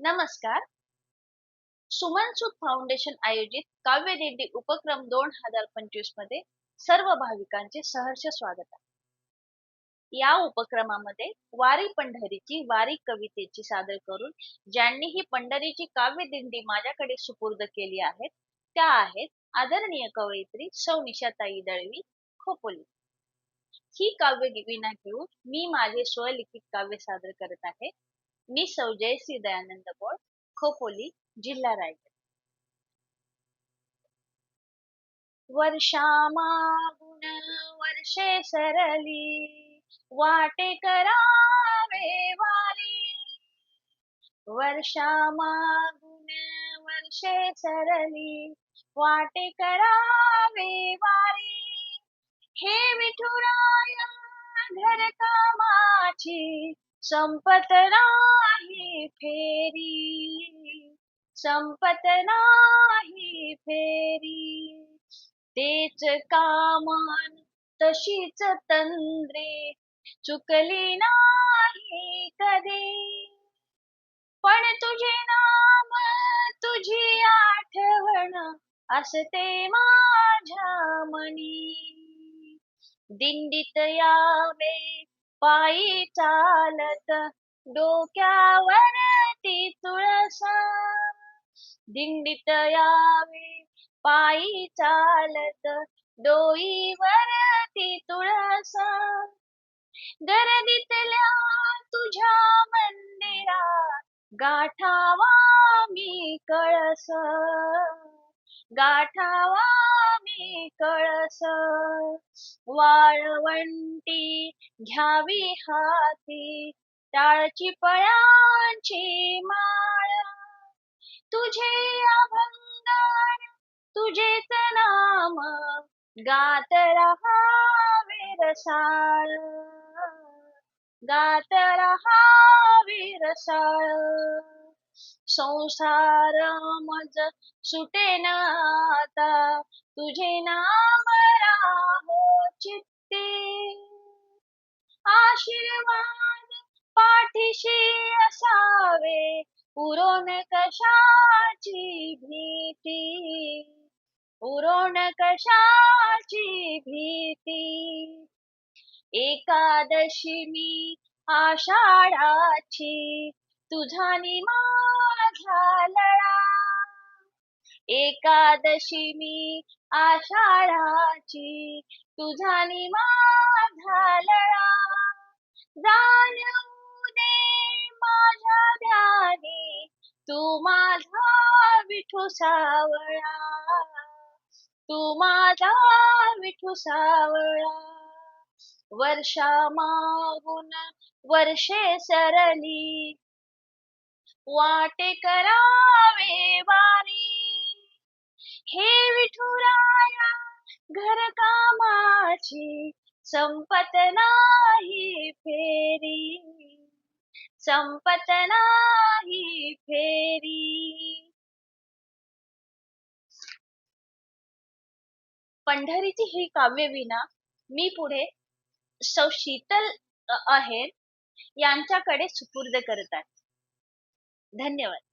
नमस्कार. सुमन सुत फाउंडेशन आयोजित काव्य दिंडी उपक्रम दोन हजार पंचवीसमध्ये सर्व भाविकांचे सहर्ष स्वागत आहे. या उपक्रमामध्ये वारी पंढरीची वारी कवितेची सादर करून ज्यांनी ही पंढरीची काव्य दिंडी माझ्याकडे सुपूर्द केली आहेत त्या आहेत आदरणीय कवयित्री सौ निशाताई दळवी खोपोली. ही काव्य विना घेऊन मी माझे स्वलिखित काव्य सादर करत आहे. मी सौ जयश्री दयानंद बोर्ड खोपोली जिल्हा रायगड. वर्षामागुण वर्षे सरली वाटे करावे वारी. वर्षामागुण वर्षे सरली वाटे करावे वारी. हे विठुराया घर कामाची संपत नाही फेरी. संपत नाही फेरी. तेच कामान तशीच तंद्रे. चुकली नाही कधी. पण तुझे नाम तुझी आठवण असते माझ्या मनी. दिंडीत यावे पायी चालत डोक्यावर ती तुळस. दिंडीत यावे पायी चालत डोईवर ती तुळस. गर्दीतल्या तुझ्या मंदिरात गाठावा मी कळस. गाठावा मी कळस. वाळवंटी घ्यावी हाती टाळची पळांची माळ. तुझे अभंगान तुझेच नाम गात रहावे रसाळ. गात रहावे रसाळ. संसार मज सुटेन आता तुझे नाम पाठीशी असावे? पुरोन कशाची भीती? पुरोन कशाची भीती? एकादशी मी आषाढाची तुझा माझा लळा. एकादशी मी आषाढाची तुझा माझा लळा. जाण्या माझ्या ध्यानी तू माझा विठू सावळा. तू माझा विठू सावळा. वर्षा मागून वर्षे सरली. वाटे करावे वारी. हे विठुराया घर कामाची संपत नाही फेरी. संपत नाही फेरी. पंढरीची ही काव्य विना मी पुढे सौ शीतल आहेत यांच्याकडे सुपूर्द करत आहे. धन्यवाद.